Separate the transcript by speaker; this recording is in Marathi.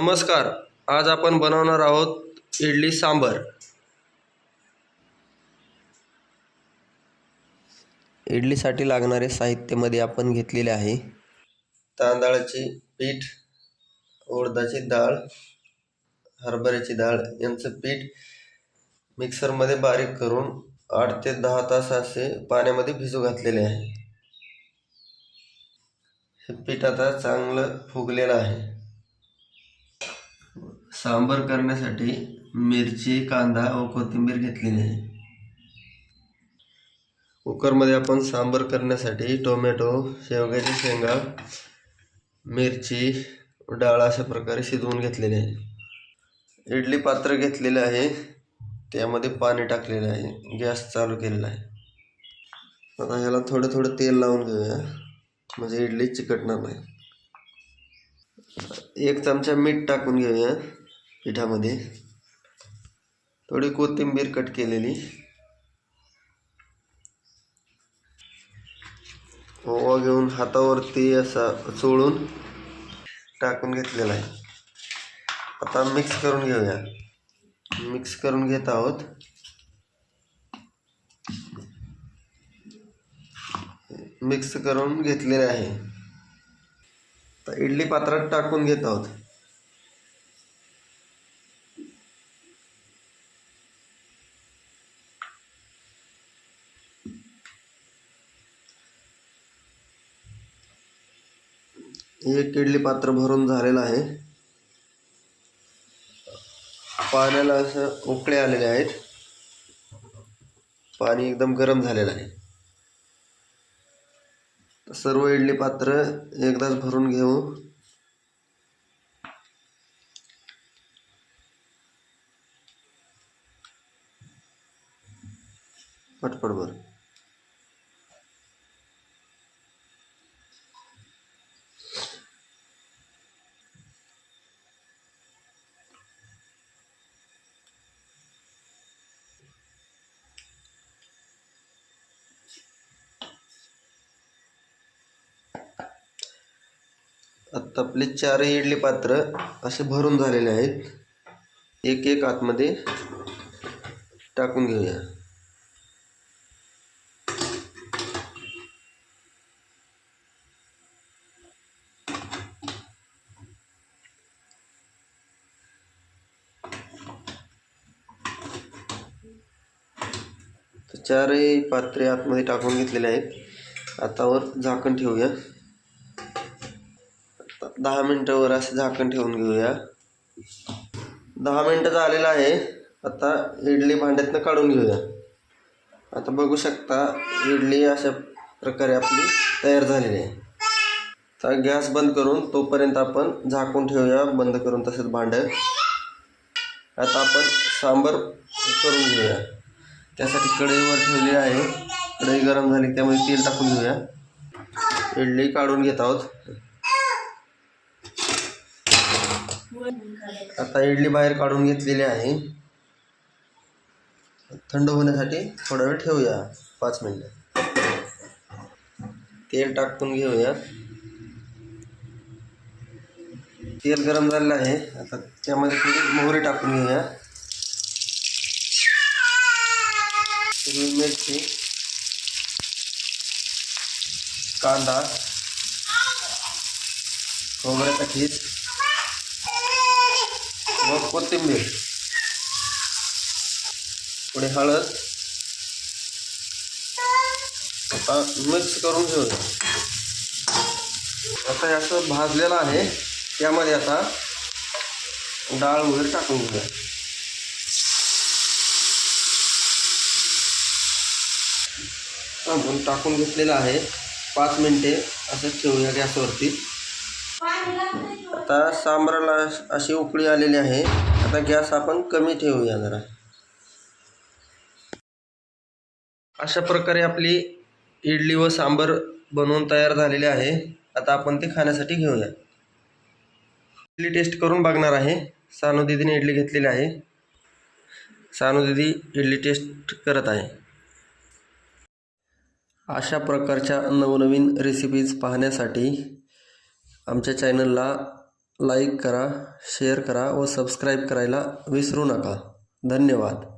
Speaker 1: नमस्कार आज आपण बनवणार आहोत इडली सांबर. इडलीसाठी लागणारे साहित्यामध्ये आपण घेतलेले आहे तांदळाची पीठ उडदाची डाळ हरभऱ्याची डाळ यांचं पीठ मिक्सरमध्ये बारीक करून आठ ते दहा तास असे पाण्यामध्ये भिजू घातलेले आहे. हे पीठ आता चांगलं फुगलेलं आहे. सांबर करण्यासाठी मिरची कांदा व कोथिंबीर घेतलेली आहे कुकरमध्ये आपण सांबर करण्यासाठी टोमॅटो शेवग्याची शेंगा मिरची डाळ अशा प्रकारे शिजवून घेतलेले आहे. इडली पात्र घेतलेलं आहे. त्यामध्ये पाणी टाकलेलं आहे. गॅस चालू केलेला आहे. आता ह्याला थोडं थोडं तेल लावून घेऊया. म्हणजे इडली चिकटणार नाही. एक चमचा मीठ टाकून घेऊया पिठामध्ये. थोडी कोथिंबीर कट केलेली. ओवा घेऊन हातावरती असा चोळून टाकून घेतलेला आहे. आता मिक्स करून घेऊया. मिक्स करून घेत आहोत. मिक्स करून घेतलेले आहे. तर इडली पात्रात टाकून घेत आहोत. एक इडली पात्र भरून झालेलं आहे. पाण्याला असं उकळे आलेले आहेत. पाणी एकदम गरम झालेलं आहे. सर्व इडली पात्र एकदाच भरून घेऊ. पटपट भर. आता आपले चारही इडली पात्र असे भरून झालेले आहेत. एक एक आतमध्ये टाकून घेऊया. तर चारही पात्रे आतमध्ये टाकून घेतलेले आहेत. आता वर झाकण ठेवूया. दहा मिनटावर असं झाकण ठेवून घेऊया. दहा मिनटं झालेलं आहे. आता इडली भांड्यातनं काढून घेऊया. आता बघू शकता इडली अशा प्रकारे आपली तयार झालेली आहे. तर गॅस बंद करून तोपर्यंत आपण झाकून ठेवूया बंद करून तसंच भांडं. आता आपण सांबर करून घेऊया. त्यासाठी कढईवर ठेवली आहे. कढई गरम झाली त्यामध्ये तेल टाकून घेऊया. इडली काढून घेत आहोत. आता इडली बाहेर काढून घेतलेली आहे. थंड होण्यासाठी थोडा वेळ ठेवूया पाच मिनटं. तेल टाकून घेऊया तेल गरम झालेलं आहे. आता त्यामध्ये थोडी मोहरी टाकून घेऊया. हिरवी मिरची कांदा खोबऱ्याचा खीस मग कोथिंबीर. पुढे हळद. आता मिक्स करून घेऊया. आता हे असं भाजलेलं आहे. त्यामध्ये आता डाळ वगैरे टाकून घेऊया. आपण टाकून घेतलेलं आहे. पाच मिनटे असं ठेवूया गॅसवरती. आता सांबराला अशी उकळी आलेली आहे. आता गॅस आपण कमी ठेवूया जरा. अशा प्रकारे आपली इडली व सांबर बनवून तयार झालेली आहे. आता आपण ते खाण्यासाठी घेऊया. इडली टेस्ट करून बघणार आहे. सानू दिदीने इडली घेतलेली आहे. सानू दिदी इडली टेस्ट करत आहे. अशा प्रकारच्या नवनवीन रेसिपीज पाहण्यासाठी आमच्या चॅनलला लाईक करा शेअर करा व सबस्क्राईब करायला विसरू नका. धन्यवाद.